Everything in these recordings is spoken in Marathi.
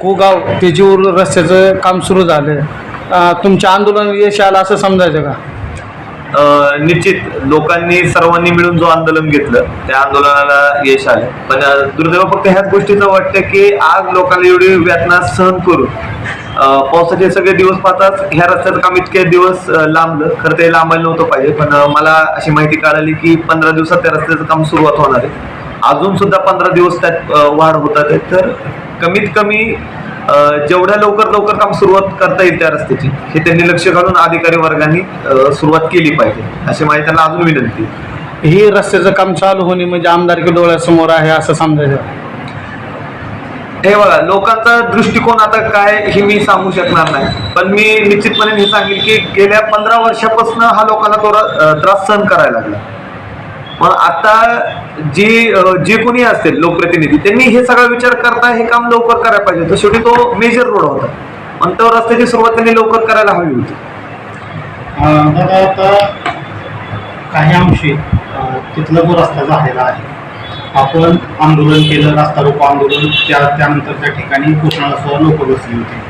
कुगाव तेजीवर रस्त्याचं काम सुरू झालं. तुमच्या आंदोलन यश आलं असं समजायचं का? निश्चित. लोकांनी सर्वांनी मिळून जो आंदोलन घेतलं त्या आंदोलनाला यश आलं. पण दुर्दैव फक्त ह्याच गोष्टीचं वाटतं की आज लोकांना एवढी व्यातना सहन करून पावसाचे सगळे दिवस पाहताच ह्या रस्त्याचं काम इतके दिवस लांबलं. खरं ते लांबायला नव्हतं पाहिजे पण मला अशी माहिती कळाली की पंधरा दिवसात त्या रस्त्याचं काम सुरुवात होणार आहे. अजून सुद्धा पंधरा दिवस त्यात वाढ होतात तर कमीत कमी अ, जेवढ्या लवकर लवकर काम सुरुवात करता येईल त्या रस्त्याची हे त्यांनी लक्ष घालून अधिकारी वर्गाने सुरुवात केली पाहिजे. अशी माझी त्यांना अजून विनंती. ही रस्त्याचं काम चालू होणे म्हणजे आमदारकी डोळ्यासमोर आहे असं समजायचं. हे बघा लोकांचा दृष्टिकोन आता काय हे मी सांगू शकणार नाही. पण मी निश्चितपणे हे सांगेल की गेल्या पंधरा वर्षापासून हा लोकांना थोडा त्रास सहन करायला लागला. पण आता जी जे कोणी असतील लोकप्रतिनिधी त्यांनी हे सगळा विचार करता हे काम लवकर करायला पाहिजे तर शेवटी तो मेजर रोड होता. पण तो रस्त्याची सुरुवात त्यांनी लवकर करायला हवी होती. आता काही अंशी तिथला जो रस्ता झालेला आहे आपण आंदोलन केलं रस्ता रोको आंदोलन त्या त्यानंतर त्या ठिकाणी कोकणाला लोक बसली होती.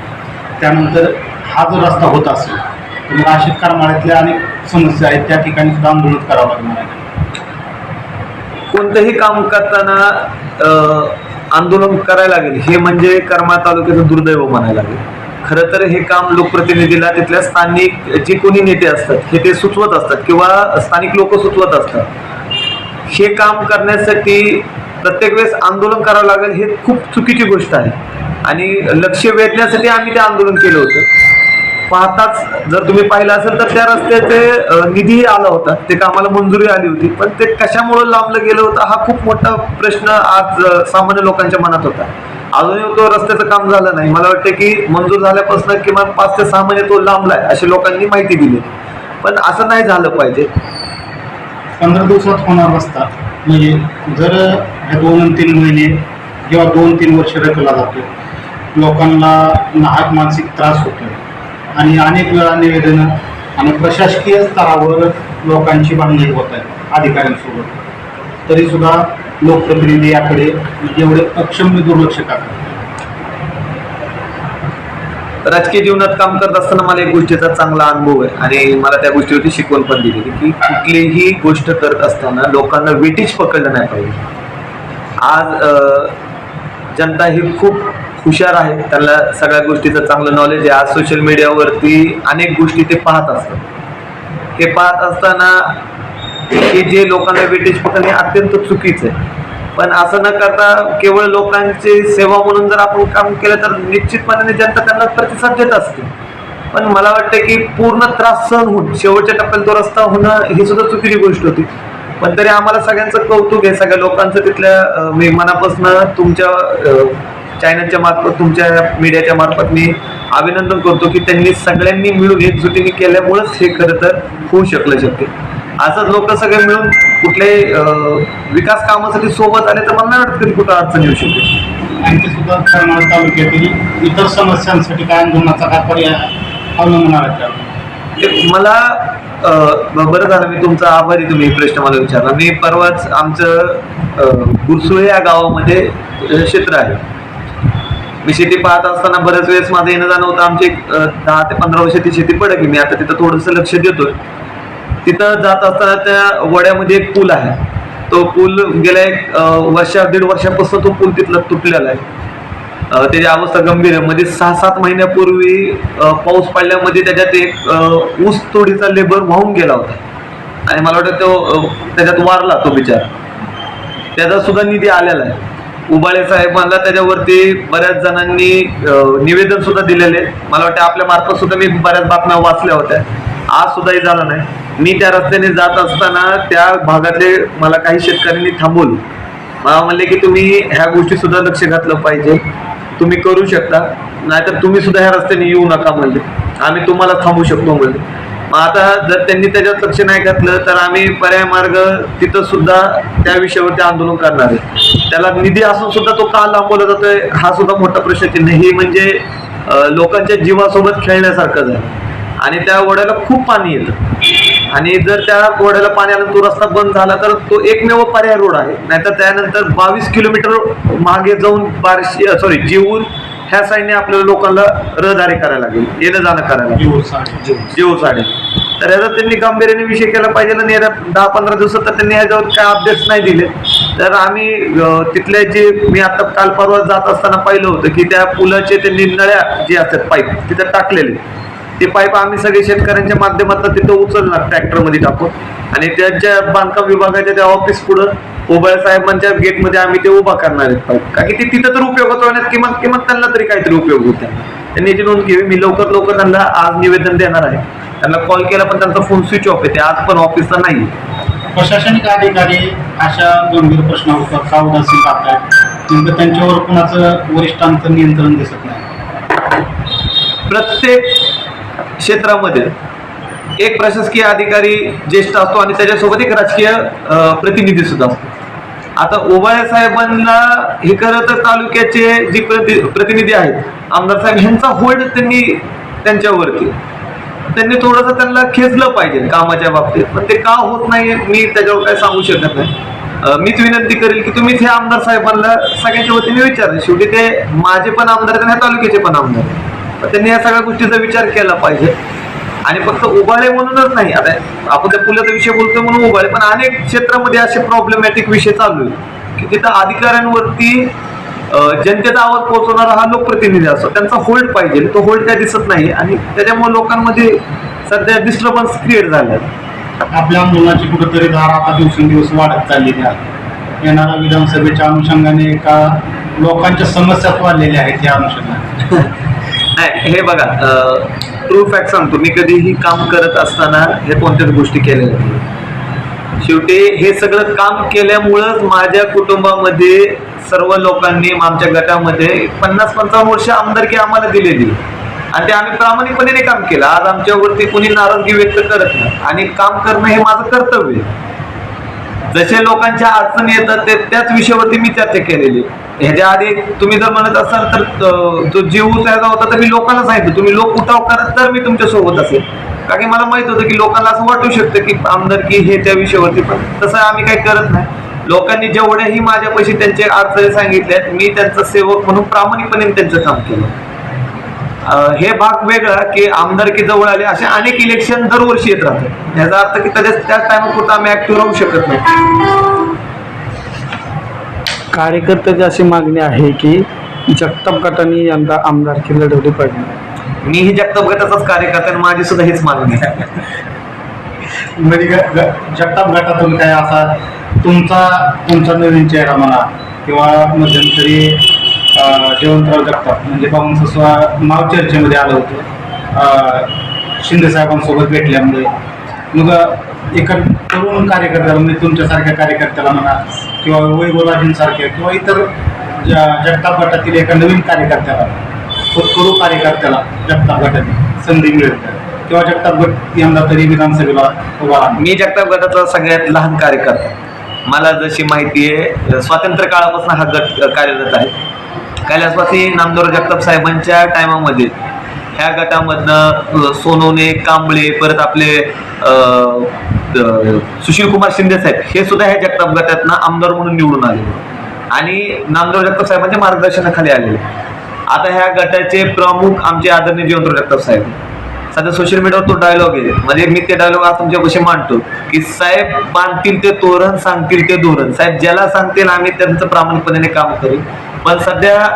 त्यानंतर हा जो रस्ता होत असेल तर मग अशा करमाळ्यातल्या अनेक समस्या आहेत त्या ठिकाणी सुद्धा आंदोलन करावं लागणार आहे. कोणतंही काम करताना आंदोलन करायला लागेल. हे म्हणजे कर्मा तालुक्याचं दुर्दैव म्हणायला लागेल. खरं तर हे काम लोकप्रतिनिधीला तिथल्या स्थानिक जे कोणी नेते असतात हे ते सुचवत असतात किंवा स्थानिक लोक सुचवत असतात. हे काम करण्यासाठी प्रत्येक वेळेस आंदोलन करावं लागेल हे खूप चुकीची गोष्ट आहे. आणि लक्ष वेधण्यासाठी आम्ही ते आंदोलन केलं होतं. पाहताच जर तुम्ही पाहिलं असेल तर त्या रस्त्याचे निधीही आला होता. ते कामाला मंजुरी आली होती. पण ते कशामुळे लांबलं गेलं होतं हा खूप मोठा प्रश्न आज सामान्य लोकांच्या मनात होता. अजूनही तो रस्त्याचं काम झालं नाही. मला वाटतं की मंजूर झाल्यापासून किमान पाच ते सहा महिने तो लांबलाय अशी लोकांनी माहिती दिली. पण असं नाही झालं पाहिजे. पंधरा दिवसात होणार रस्ता. म्हणजे जर ह्या दोन तीन महिने किंवा दोन तीन वर्ष रखला जातो लोकांना नाहक मानसिक त्रास होतो आणि अनेक वेळा निवेदनं आणि प्रशासकीय स्तरावर लोकांची भांडणी होत आहे अधिकाऱ्यांसोबत. तरी सुद्धा लोकप्रतिनिधी याकडे एवढे अक्षम्य दुर्लक्ष करतात? राजकीय जीवनात काम करत असताना मला एक गोष्टीचा चांगला अनुभव आहे आणि मला त्या गोष्टीवरती शिकवण पण दिली की कुठलीही गोष्ट करत असताना लोकांना वेटीच पकडलं नाही पाहिजे. आज जनता ही खूप हुशार आहे. त्यांना सगळ्या गोष्टीचं चांगलं नॉलेज आहे. आज सोशल मीडियावरती अनेक गोष्टी ते पाहत असतात. हे पाहत असताना हे जे लोकांना वेटेज पकडणे अत्यंत चुकीचं आहे. पण असं न करता केवळ लोकांची सेवा म्हणून जर आपण काम केलं तर निश्चितपणे जनता त्यांना प्रतिसाद देत असते. पण मला वाटतं की पूर्ण त्रास सहन होऊन शेवटच्या टप्प्यात तो रस्ता होणं ही सुद्धा चुकीची गोष्ट होती. पण तरी आम्हाला सगळ्यांचं कौतुक आहे. सगळ्या लोकांचं तिथल्या मी मनापासून तुमच्या चॅनलच्या मार्फत तुमच्या मीडियाच्या मार्फत मी अभिनंदन करतो की त्यांनी सगळ्यांनी मिळून एकजुटीने केल्यामुळंच हे खरं तर होऊ शकलं शक्य. असंच लोक सगळे मिळून कुठल्याही अं, विकास कामासाठी सोबत आले तर मला नाही वाटत कुठं अडचण येऊ शकते. आणखी सुद्धा करमाळ तालुक्यातील इतर समस्यांसाठी काय आंदोलनाचा काय पर्याय अवलंबणार आहे मला बरं झालं मी तुमचा आभारी तुम्ही प्रश्न मला विचारला. मी परवाच आमचं गुरसुळे या गावामध्ये क्षेत्र आहे. मी शेती पाहत असताना बऱ्याच वेळेस माझं येणं जाणं होतं. आमची दहा ते पंधरा वर्ष ती शेती पडे की मी आता तिथं थोडंसं लक्ष देतोय. तिथं जात असताना त्या वड्यामध्ये एक पूल आहे. तो पूल गेल्या एक वर्षा दीड वर्षापासून तो पूल तिथला तुटलेला आहे. त्याची अवस्था गंभीर आहे. म्हणजे सहा सात महिन्यापूर्वी पाऊस पडल्यामध्ये त्याच्यात एक ऊस तोडीचा लेबर वाहून गेला होता. आणि मला वाटतं तो त्याच्यात वारला तो बिचार. त्याचा सुद्धा निधी आलेला आहे. उबाळे साहेबांना त्याच्यावरती बऱ्याच जणांनी निवेदन सुद्धा दिलेले. आहे. मला वाटतं आपल्या मार्फत सुद्धा मी बऱ्याच बातम्या वाचल्या होत्या. आज सुद्धा हे झालं नाही. मी त्या रस्त्याने जात असताना त्या भागातले मला काही शेतकऱ्यांनी थांबवलं. मला म्हणले की तुम्ही ह्या गोष्टी सुद्धा लक्ष घातलं पाहिजे. तुम्ही करू शकता. नाहीतर तुम्ही सुद्धा ह्या रस्त्याने येऊ नका म्हणले. आम्ही तुम्हाला थांबू शकतो म्हणले. मग आता जर त्यांनी त्याच्यात लक्ष नाही घातलं तर आम्ही पर्याय मार्ग तिथं सुद्धा त्या विषयावरती आंदोलन करणार आहे. त्याला निधी असून सुद्धा तो का लांबवला जातोय हा सुद्धा मोठा प्रश्नचिन्ह ही म्हणजे लोकांच्या जीवासोबत खेळण्यासारखं झालं. आणि त्या ओढ्याला खूप पाणी येतं. आणि जर त्या ओढ्याला पाणी आलं तो रस्ता बंद झाला तर तो एकमेव पर्याय रोड आहे. नाहीतर त्यानंतर बावीस किलोमीटर मागे जाऊन बारशे सॉरी जीवून ह्या साईडने आपल्याला लोकांना रहदारी करायला लागेल. येणं जाणं करायला लागेल. जीव साडे तर याचा त्यांनी गांभीर्याने विषय केला पाहिजे आणि येत्या दहा पंधरा दिवसात तर त्यांनी ह्याच्यावर काय अपडेट्स नाही दिले. तर आम्ही तिथले जे मी आता काल परवा जात असताना पाहिलं होतं की त्या पुलाचे त्यांनी नळ्या जे असतात पाईप तिथं टाकलेले. ते पाईप आम्ही सगळे शेतकऱ्यांच्या माध्यमातून तिथं उचलणार ट्रॅक्टरमध्ये टाकून. आणि त्यांच्या बांधकाम विभागाच्या त्या ऑफिस पुढं ओबळ साहेबांच्या गेटमध्ये आम्ही ते उभा करणार आहेत. का की ते तिथं तर उपयोग होतो आणि किमान किमान त्यांना तरी काहीतरी उपयोग होतो त्यांनी याची नोंद घ्यावी मी लवकर लवकर त्यांना आज निवेदन देणार आहे. त्यांना कॉल केला पण त्यांचा फोन स्विच ऑफ आहे. ते आज पण ऑफिसला नाही प्रशासनिक अधिकारी अशा गंभीर प्रश्नावर का उदासीन राहतात नेमकं त्यांच्यावर कुणाचं वरिष्ठांचं नियंत्रण दिसत नाही. प्रत्येक क्षेत्रामध्ये एक प्रशासकीय अधिकारी ज्येष्ठ असतो आणि त्याच्यासोबत एक राजकीय प्रतिनिधी सुद्धा असतो. आता ओबाळे साहेबांना हे करत तालुक्याचे जे प्रति प्रतिनिधी आहेत आमदार साहेब ह्यांचा होल्ड त्यांनी त्यांच्यावरती. त्यांनी थोडंसं त्यांना खेचलं पाहिजे कामाच्या बाबतीत. पण ते का होत नाही मी त्याच्यावर काय सांगू शकत नाही. मीच विनंती करेल की तुम्हीच हे आमदार साहेबांना सगळ्यांच्या वतीने विचारले शेवटी ते माझे पण आमदार आहेत आणि ह्या तालुक्याचे पण आमदार आहेत. त्यांनी या सगळ्या गोष्टीचा विचार केला पाहिजे. आणि फक्त उभाळे म्हणूनच नाही. आता आपण त्या पुलाचा विषय बोलतोय म्हणून उभाळे पण अनेक क्षेत्रामध्ये असे प्रॉब्लेमॅटिक विषय चालू आहेत. की तिथं अधिकाऱ्यांवरती जनतेचा आवाज पोहोचवणारा हा लोकप्रतिनिधी असतो. त्यांचा होल्ड पाहिजे. तो होल्ड काय दिसत नाही. आणि त्याच्यामुळे लोकांमध्ये सध्या डिस्टर्बन्स क्रिएट झालाय. आपल्या आंदोलनाची कुठेतरी धारा आता दिवसेंदिवस वाढत चाललेली आहे. येणाऱ्या विधानसभेच्या अनुषंगाने का लोकांच्या समस्याच वाढलेल्या आहेत या अनुषंगाने. नाही हे बघा ट्रू फॅक्ट सांगतो. मी कधीही काम करत असताना हे कोणत्याच गोष्टी केलेल्या नाही शेवटी हे सगळं काम केल्यामुळंच माझ्या कुटुंबामध्ये सर्व लोकांनी आमच्या गटामध्ये पन्नास पंचावन्न वर्ष आमदारकी आम्हाला दिलेली आणि ते आम्ही प्रामाणिकपणे काम केलं. आज आमच्यावरती कोणी नाराजगी व्यक्त करत नाही. आणि काम करणं हे माझं कर्तव्य आहे. जसे लोकांच्या अडचणी येतात ते त्याच विषयावरती मी चर्चा केलेली. ह्याच्या आधी तुम्ही जर म्हणत असाल तर तो जीव त्याचा होता तर मी लोकांना सांगितलं. तुम्ही लोक उठाव करत तर मी तुमच्यासोबत असेल. कारण की मला माहीत होतं की लोकांना असं वाटू शकतं की आमदारकी हे त्या विषयावरती पण. तसं आम्ही काही करत नाही. लोकांनी जेवढ्याही माझ्यापाशी त्यांचे अडचणी सांगितल्यात मी त्यांचा सेवक म्हणून प्रामाणिकपणे त्यांचं काम केलं. हे भाग वेगळा की आमदारकी जवळ आले असे अनेक इलेक्शन दरवर्षी येत राहतात. याचा अर्थ की त्याच्या त्याच टायमापुरतं आम्ही ऍक्टिव्ह राहू शकत नाही. कार्यकर्त्याची अशी मागणी आहे की जगताप गटाने यंदा आमदारकी लढवली पाहिजे. मीही जगताप गटाचाच कार्यकर्ता आणि माझी सुद्धा हीच मागणी आहे. म्हणजे जगताप गटातून काय असा तुमचा तुमचा नवीन चेहरा म्हणा किंवा मध्यंतरी जयवंतराव जगताप म्हणजे पाहून ससवा नाव चर्चेमध्ये आलं होतं. शिंदे साहेबांसोबत भेटल्यामुळे. मग एका तरुण कार्यकर्त्याला म्हणजे तुमच्यासारख्या कार्यकर्त्याला म्हणा किंवा वैभवराजींसारख्या किंवा इतर जगताप गटातील एका नवीन कार्यकर्त्याला करू कार्यकर्त्याला जगताप गटाने संधी मिळेल. किंवा जगताप गट यंदा तरी विधानसभेला उभा मी जगताप गटाचा सगळ्यात लहान कार्यकर्ता. मला जशी माहिती आहे स्वातंत्र्य काळापासून हा गट कार्यरत आहे. कैलासवासी नामदार जगताप साहेबांच्या टायमामध्ये ह्या गटामधनं सोनवणे कांबळे परत आपले सुशील कुमार शिंदे साहेब हे सुद्धा ह्या जगताप गटातनं आमदार म्हणून निवडून आले. आणि नामदार जगताप साहेबांच्या मार्गदर्शनाखाली आलेले. आता ह्या गटाचे प्रमुख आमचे आदरणीय जयवंतराव जगताप साहेब. सध्या सोशल मीडियावर तो डायलॉग आहे. म्हणजे मी ते डायलॉग आज तुमच्यापाशी मांडतो की साहेब बांधतील ते तोरण सांगतील ते धोरण. साहेब ज्याला सांगतील आम्ही त्यांचं प्रामाणिकपणे काम करू. पण सध्या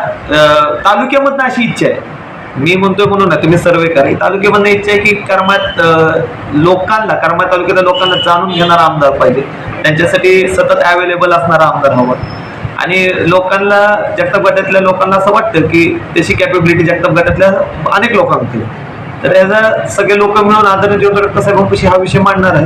तालुक्यामधनं अशी इच्छा आहे. मी म्हणतोय म्हणून ना तुम्ही सर्वे करा. तालुक्यामधनं इच्छा आहे की करमात लोकांना करमात तालुक्यातल्या लोकांना जाणून घेणारा आमदार पाहिजे. त्यांच्यासाठी सतत अवेलेबल असणारा आमदार हवा. आणि लोकांना जगताप गटातल्या लोकांना असं वाटतं की त्याची कॅपेबिलिटी जगताप गटातल्या अनेक लोकांमध्ये तर याचा सगळे लोक मिळून आदरणीय ज्योतिराव साहेबांपाशी हा विषय मांडणार आहे.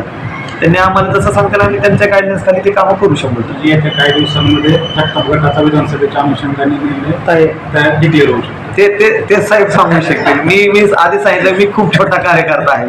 त्यांनी आम्हाला तसं सांगताना आम्ही त्यांच्या गायडन्स खाली ते कामं करू शकतो येत्या काही दिवसांमध्ये जगताप गटाचा विधानसभेच्या अनुषंगाने निर्णय तयार डिक्लेअर होऊ शकतो ते ते ते साहेब सांगू शकतील. मी मी आधी सांगितलं मी खूप छोटा कार्यकर्ता आहे.